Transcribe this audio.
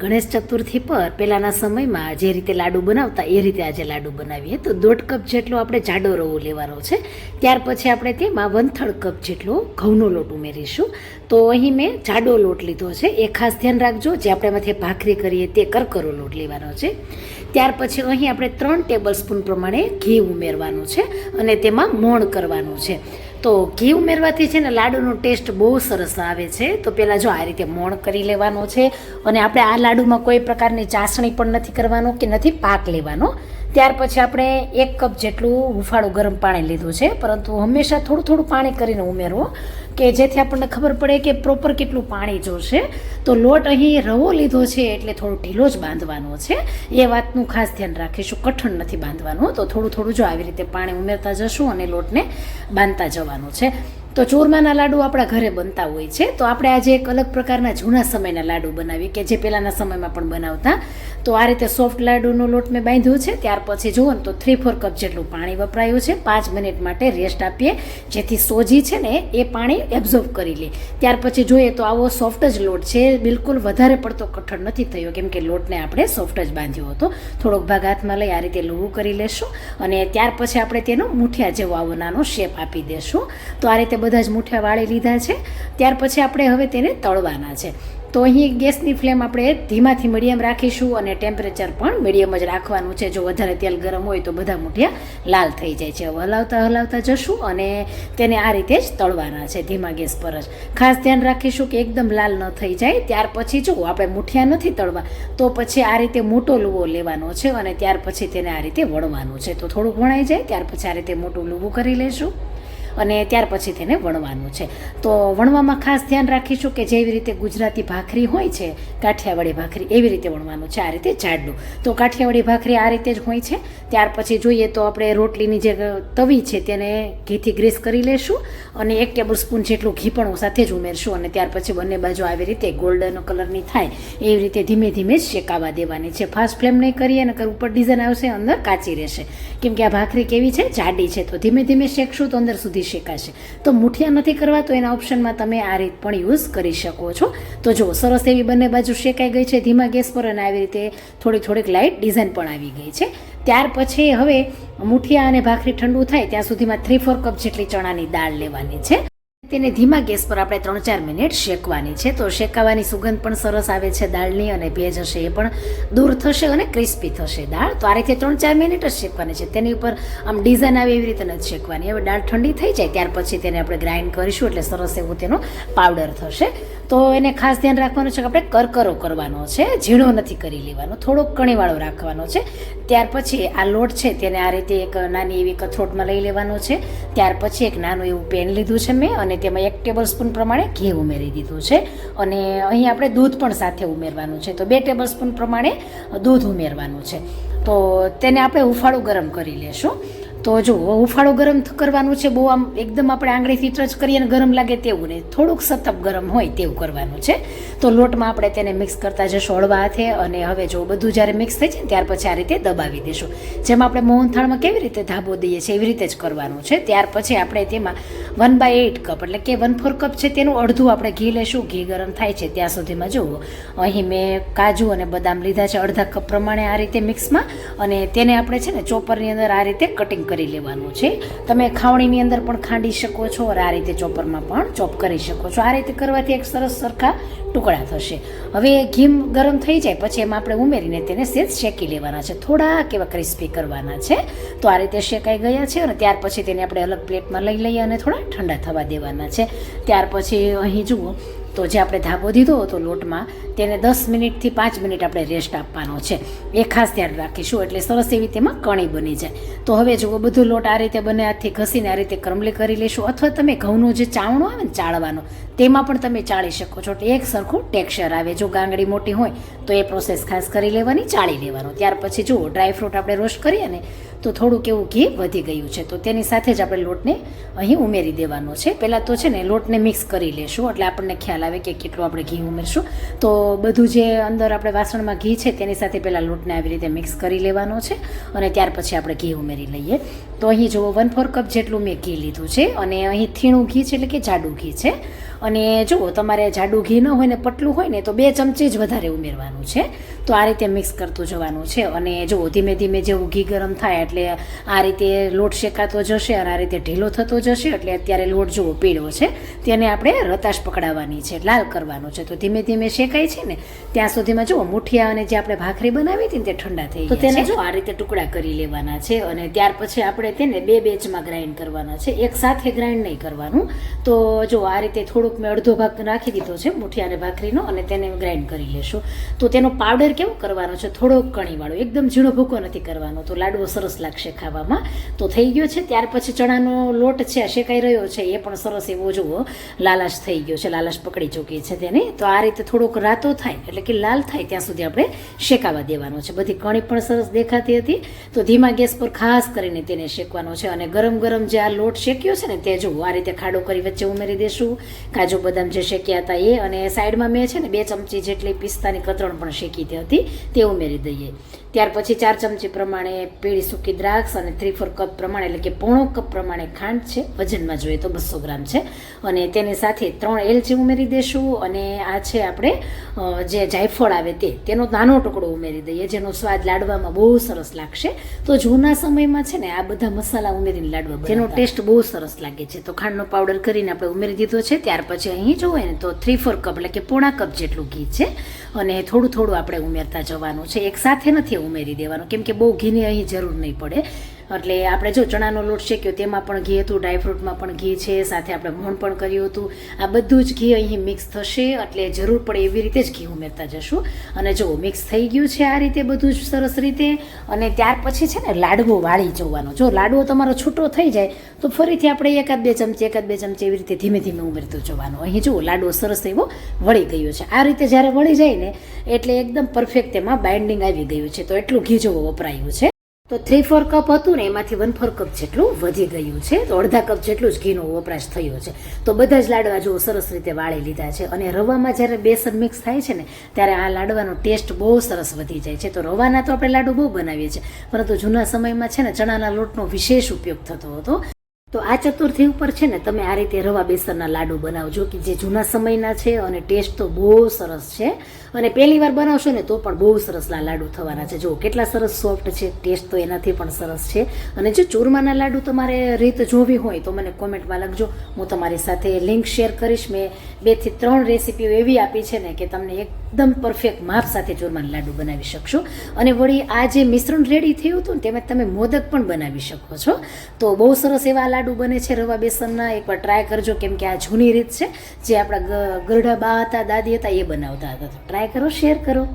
ગણેશ ચતુર્થી પર પહેલાંના સમયમાં જે રીતે લાડુ બનાવતા, એ રીતે આજે લાડુ બનાવીએ. તો દોઢ કપ જેટલો આપણે જાડો રવો લેવાનો છે. ત્યાર પછી આપણે તેમાં વન કપ જેટલો ઘઉંનો લોટ ઉમેરીશું. તો અહીં મેં જાડો લોટ લીધો છે. એ ખાસ ધ્યાન રાખજો. જે આપણે એમાંથી ભાખરી કરીએ તે કરકરો લોટ લેવાનો છે. ત્યાર પછી અહીં આપણે ત્રણ ટેબલ સ્પૂન પ્રમાણે ઘી ઉમેરવાનું છે અને તેમાં મોણ કરવાનું છે. તો ઘી ઉમેરવાથી છે ને લાડુનો ટેસ્ટ બહુ સરસ આવે છે. તો પહેલાં જો આ રીતે મોણ કરી લેવાનો છે અને આપણે આ લાડુમાં કોઈ પ્રકારની ચાસણી પણ નથી કરવાનો કે નથી પાક લેવાનો. ત્યાર પછી આપણે એક કપ જેટલું હુંફાળું ગરમ પાણી લીધું છે. પરંતુ હંમેશા થોડું થોડું પાણી કરીને ઉમેરવું કે જેથી આપણને ખબર પડે કે પ્રોપર કેટલું પાણી જોશે. તો લોટ અહીં રવો લીધો છે એટલે થોડો ઢીલો જ બાંધવાનો છે. એ વાતનું ખાસ ધ્યાન રાખીશું. કઠણ નથી બાંધવાનું. તો થોડું થોડું જો આવી રીતે પાણી ઉમેરતા જશું અને લોટને બાંધતા જવાનું છે. તો ચૂરમાના લાડુ આપણા ઘરે બનતા હોય છે. તો આપણે આજે એક અલગ પ્રકારના જૂના સમયના લાડુ બનાવીએ કે જે પહેલાંના સમયમાં પણ બનાવતા. તો આ રીતે સોફ્ટ લાડુનો લોટ મેં બાંધ્યો છે. ત્યાર પછી જુઓ ને તો થ્રી ફોર કપ જેટલું પાણી વપરાયું છે. પાંચ મિનિટ માટે રેસ્ટ આપીએ. જેથી સોજી છે ને એ પાણી એબ્ઝોર્બ કરી લે. ત્યાર પછી જોઈએ તો આવો સોફ્ટ જ લોટ છે. બિલકુલ વધારે પડતો કઠણ નથી થયો, કેમ કે લોટને આપણે સોફ્ટ જ બાંધ્યો હતો. થોડોક ભાગ હાથમાં લઈ આ રીતે લૂવું કરી લેશું અને ત્યાર પછી આપણે તેનો મૂઠિયા જેવો આવો નાનો શેપ આપી દેશું. તો આ રીતે બધા જ મૂઠિયા વાળી લીધા છે. ત્યાર પછી આપણે હવે તેને તળવાના છે. તો અહીં ગેસની ફ્લેમ આપણે ધીમાથી મીડિયમ રાખીશું અને ટેમ્પરેચર પણ મીડિયમ જ રાખવાનું છે. જો વધારે તેલ ગરમ હોય તો બધા મૂઠિયા લાલ થઈ જાય છે. હલાવતા હલાવતા જશું અને તેને આ રીતે જ તળવાના છે ધીમા ગેસ પર જ. ખાસ ધ્યાન રાખીશું કે એકદમ લાલ ન થઈ જાય. ત્યાર પછી જો આપણે મૂઠિયા નથી તળવા, તો પછી આ રીતે મોટો લુવો લેવાનો છે અને ત્યાર પછી તેને આ રીતે વળવાનું છે. તો થોડું વણાઈ જાય, ત્યાર પછી આ રીતે મોટું લુવું કરી લેશું. અને ત્યાર પછી તેને વણવાનું છે. તો વણવામાં ખાસ ધ્યાન રાખીશું કે જેવી રીતે ગુજરાતી ભાખરી હોય છે કાઠિયાવાડી ભાખરી, એવી રીતે વણવાનું છે, આ રીતે જાડું તો કાઠિયાવાડી ભાખરી આ રીતે જ હોય છે. ત્યાર પછી જોઈએ તો આપણે રોટલીની જે તવી છે તેને ઘીથી ગ્રીસ કરી લેશું અને એક ટેબલ સ્પૂન જેટલું ઘી પણ સાથે જ ઉમેરશું અને ત્યાર પછી બંને બાજુ આવી રીતે ગોલ્ડન કલરની થાય, એવી રીતે ધીમે ધીમે જ શેકાવા દેવાની છે. ફાસ્ટ ફ્લેમ નહીં કરીએ અને ઉપર ડિઝાઇન આવશે, અંદર કાચી રહેશે. કેમ કે આ ભાખરી કેવી છે? જાડી છે. તો ધીમે ધીમે શેકશું તો અંદર સુધી શેકાશે. તો મુઠિયા નથી કરવા, તો એના ઓપ્શનમાં તમે આ રીત પણ યુઝ કરી શકો છો. તો જો સરસ એવી બંને બાજુ શેકાઈ ગઈ છે, ધીમા ગેસ પર અને આવી રીતે થોડીક થોડીક લાઇટ ડિઝાઇન પણ આવી ગઈ છે. ત્યાર પછી હવે મુઠિયા અને ભાખરી ઠંડુ થાય, ત્યાં સુધીમાં થ્રી ફોર કપ જેટલી ચણાની દાળ લેવાની છે. તેને ધીમા ગેસ પર આપણે ત્રણ ચાર મિનિટ શેકવાની છે. તો શેકાવાની સુગંધ પણ સરસ આવે છે દાળની અને ભેજ હશે એ પણ દૂર થશે અને ક્રિસ્પી થશે દાળ. તો આ રીતે ત્રણ ચાર મિનિટ જ શેકવાની છે. તેની ઉપર આમ ડિઝાઇન આવે એવી રીતે નથી શેકવાની. હવે દાળ ઠંડી થઈ જાય ત્યાર પછી તેને આપણે ગ્રાઇન્ડ કરીશું એટલે સરસ એવું તેનો પાવડર થશે. તો એને ખાસ ધ્યાન રાખવાનું છે કે આપણે કરકરો કરવાનો છે, ઝીણો નથી કરી લેવાનો, થોડોક કણીવાળો રાખવાનો છે. ત્યાર પછી આ લોટ છે તેને આ રીતે એક નાની એવી કથરોટમાં લઈ લેવાનો છે. ત્યાર પછી એક નાનું એવું પેન લીધું છે મેં અને તેમાં એક ટેબલ સ્પૂન પ્રમાણે ઘી ઉમેરી દીધું છે. અને અહીં આપણે દૂધ પણ સાથે ઉમેરવાનું છે. તો બે ટેબલ સ્પૂન પ્રમાણે દૂધ ઉમેરવાનું છે. તો તેને આપણે હુંફાળું ગરમ કરી લેશું. તો જો હુંફાળો ગરમ કરવાનું છે, બહુ આમ એકદમ આપણે આંગળીથી ટચ કરીએ અને ગરમ લાગે તેવું નહીં. થોડુંક સતપ ગરમ હોય તેવું કરવાનું છે. તો લોટમાં આપણે તેને મિક્સ કરતા જશું હળવા હાથે અને હવે જો બધું જ્યારે મિક્સ થઈ જાય ત્યાર પછી આ રીતે દબાવી દઈશું જેમ આપણે મોહનથાળમાં કેવી રીતે ધાબો દઈએ છીએ એવી રીતે જ કરવાનું છે. ત્યાર પછી આપણે તેમાં વન બાય એઇટ કપ એટલે કે વન ફોર કપ છે તેનું અડધું આપણે ઘી લેશું. ઘી ગરમ થાય છે ત્યાં સુધીમાં જુઓ. અહીં મેં કાજુ અને બદામ લીધા છે અડધા કપ પ્રમાણે આ રીતે મિક્સમાં અને તેને આપણે છે ને ચોપરની અંદર આ રીતે કટિંગ કરી લેવાનું છે. તમે ખાવણીની અંદર પણ ખાંડી શકો છો અને આ રીતે ચોપરમાં પણ ચોપ કરી શકો છો. આ રીતે કરવાથી એક સરસ સરખા ટુકડા થશે. હવે ઘીમ ગરમ થઈ જાય, પછી એમાં આપણે ઉમેરીને તેને સેજ શેકી લેવાના છે. થોડાક એવા ક્રિસ્પી કરવાના છે. તો આ રીતે શેકાઈ ગયા છે અને ત્યાર પછી તેને આપણે અલગ પ્લેટમાં લઈ લઈએ અને થોડા ઠંડા થવા દેવાના છે. ત્યાર પછી અહીં જુઓ તો જે આપણે ધાબો દીધો હતો લોટમાં, તેને દસ મિનિટથી પાંચ મિનિટ આપણે રેસ્ટ આપવાનો છે. એ ખાસ ધ્યાન રાખીશું, એટલે સરસ એવી તેમાં કણી બની જાય. તો હવે જુઓ, બધું લોટ આ રીતે બને, હાથથી ઘસીને આ રીતે ક્રમલી કરી લેશું, અથવા તમે ઘઉંનું જે ચાવણું આવે ને, ચાળવાનું, તેમાં પણ તમે ચાળી શકો છો. એક સરખું ટેક્સચર આવે. જો ગાંગડી મોટી હોય, તો એ પ્રોસેસ ખાસ કરી લેવાની, ચાળી લેવાનું. ત્યાર પછી જુઓ ડ્રાયફ્રૂટ આપણે રોસ્ટ કરીએ ને, તો થોડુંક એવું ઘી વધી ગયું છે. તો તેની સાથે જ આપણે લોટને અહીં ઉમેરી દેવાનો છે. પહેલાં તો છે ને, લોટને મિક્સ કરી લેશું. એટલે આપણને ખ્યાલ આવે કે કેટલું આપણે ઘી ઉમેરશું. તો બધું જે અંદર આપણે વાસણમાં ઘી છે તેની સાથે પહેલાં લોટને આવી રીતે મિક્સ કરી લેવાનો છે અને ત્યાર પછી આપણે ઘી ઉમેરી લઈએ. તો અહીં જુઓ વન ફોર કપ જેટલું મેં ઘી લીધું છે અને અહીં થીણું ઘી છે એટલે કે જાડું ઘી છે. અને જુઓ તમારે જાડું ઘી ન હોય ને પટલું હોય ને તો બે ચમચી જ વધારે ઉમેરવાનું છે. તો આ રીતે મિક્સ કરતું જવાનું છે અને જુઓ ધીમે ધીમે જેવું ઘી ગરમ થાય એટલે આ રીતે લોટ શેકાતો જશે અને આ રીતે ઢીલો થતો જશે એટલે અત્યારે લોટ જુઓ પીળો છે. તેને આપણે રતાશ પકડાવવાની છે લાલ કરવાનો છે. તો ધીમે ધીમે શેકાય છે ને ત્યાં સુધીમાં જુઓ મુઠિયા અને જે આપણે ભાખરી બનાવી હતી ને તે ઠંડા થઈ તો તેને જો આ રીતે ટુકડા કરી લેવાના છે અને ત્યાર પછી આપણે તેને બે બેચમાં ગ્રાઇન્ડ કરવાના છે. એક સાથે ગ્રાઇન્ડ નહીં કરવાનું. તો જો આ રીતે થોડુંક મેં અડધો ભાગ નાખી દીધો છે, મુઠિયા અને ભાખરીનો, અને તેને ગ્રાઇન્ડ કરી લેશું. તો તેનો પાવડર કેવો કરવાનો છે? થોડોક કણીવાળો, એકદમ ઝીણો ભૂકો નથી કરવાનો. તો લાડવો સરસ લાગશે ખાવામાં. તો થઈ ગયો છે, ત્યાર પછી ચણાનો લોટ છે શેકાઈ રહ્યો છે, એ પણ સરસ એવો જુઓ. લાલાશ થઈ ગયો છે, લાલાશ પકડી ચૂકી છે તેને. તો આ રીતે થોડોક રાતો થાય, એટલે કે લાલ થાય, ત્યાં સુધી આપણે શેકાવા દેવાનો છે. બધી કણી પણ સરસ દેખાતી હતી. તો ધીમા ગેસ પર ખાસ કરીને તેને શેકવાનો છે. અને ગરમ ગરમ જે આ લોટ શેક્યો છે ને, તે જુઓ. આ રીતે ખાડો કરી વચ્ચે ઉમેરી દેશું. કાજુ બદામ જે શેક્યા હતા એ અને સાઈડમાં મેં છે ને બે ચમચી જેટલી પિસ્તાની કતરણ પણ શેકી હતી તે ઉમેરી દઈએ. ત્યાર પછી ચાર ચમચી પ્રમાણે પીળી સૂકી દ્રાક્ષ અને થ્રી ફોર કપ પ્રમાણે, એટલે કે પોણો કપ પ્રમાણે ખાંડ છે, વજનમાં જોઈએ તો બસો ગ્રામ છે. અને તેની સાથે ત્રણ એલચી ઉમેરી દેશું અને આ છે આપણે જે જાયફળ આવે તે, તેનો નાનો ટુકડો ઉમેરી દઈએ, જેનો સ્વાદ લાડવામાં બહુ સરસ લાગશે. તો જૂના સમયમાં છે ને આ બધા મસાલા ઉમેરીને લાડવા જેનો ટેસ્ટ બહુ સરસ લાગે છે. તો ખાંડનો પાવડર કરીને આપણે ઉમેરી દીધો છે, ત્યાર પછી અહીં જોવે ને, તો થ્રી ફોર કપ એટલે કે પોણા કપ જેટલું ઘી છે. અને થોડું થોડું આપણે ઉમેરતા જવાનું છે. એક સાથે નથી ઉમેરી દેવાનું, કેમ કે બહુ ઘીની અહીં જરૂર નહીં પડે. એટલે આપણે જો ચણાનો લોટ શેક્યો, તેમાં પણ ઘી હતું ડ્રાયફ્રૂટમાં પણ ઘી છે, સાથે આપણે મોણ પણ કર્યું હતું. આ બધું જ ઘી અહીં મિક્સ થશે, એટલે જરૂર પડે એવી રીતે જ ઘી ઉમેરતા જશું. અને જો મિક્સ થઈ ગયું છે આ રીતે બધું જ સરસ રીતે, અને ત્યાર પછી છે ને લાડવો વાળી જવાનો. જો લાડવો તમારો છૂટો થઈ જાય, તો ફરીથી આપણે એકાદ બે ચમચી, એકાદ બે ચમચી એવી રીતે ધીમે ધીમે ઉમેરતું જવાનું. અહીં જુઓ, લાડવો સરસ એવો વળી ગયો છે. આ રીતે જ્યારે વળી જાય ને, એટલે એકદમ પરફેક્ટ તેમાં બાઇન્ડિંગ આવી ગયું છે. તો એટલું ઘી જેવો વપરાયું છે. તો થ્રી ફોર કપ હતું ને, એમાંથી વન ફોર કપ જેટલું વધી ગયું છે. તો અડધા કપ જેટલું જ ઘીનો વપરાશ થયો છે. તો બધા જ લાડવા જો સરસ રીતે વાળી લીધા છે. અને રવામાં જ્યારે બેસન મિક્સ થાય છે ને, ત્યારે આ લાડવાનો ટેસ્ટ બહુ સરસ વધી જાય છે. તો રવાના તો આપણે લાડુ બહુ બનાવીએ છીએ. પરંતુ જૂના સમયમાં છે ને, ચણાના લોટનો વિશેષ ઉપયોગ થતો હતો. તો આ ચતુર્થી ઉપર છે ને તમે આ રીતે રવા બેસનના લાડુ બનાવજો કે જે જૂના સમયના છે અને ટેસ્ટ તો બહુ સરસ છે. અને પહેલી વાર બનાવશો ને તો પણ બહુ સરસ લાડુ થવાના છે. જો કેટલા સરસ સોફ્ટ છે, ટેસ્ટ તો એનાથી પણ સરસ છે. અને જો ચૂરમાના લાડુ તમારે રીત જોવી હોય તો મને કોમેન્ટમાં લખજો. હું તમારી સાથે લિંક શેર કરીશ. મેં બેથી ત્રણ રેસીપીઓ એવી આપી છે ને કે તમને એકદમ પરફેક્ટ માપ સાથે ચૂરમાના લાડુ બનાવી શકશો. અને વળી આ જે મિશ્રણ રેડી થયું હતું ને, તેમાં તમે મોદક પણ બનાવી શકો છો. તો બહુ સરસ એવા લાડુ બને છે રવા બેસનના. એકવાર ટ્રાય કરજો, કેમ કે આ જૂની રીત છે. જે આપણા ગરડા બા હતા, દાદી હતા, એ બનાવતા હતા. તો ટ્રાય કરો શેર કરો.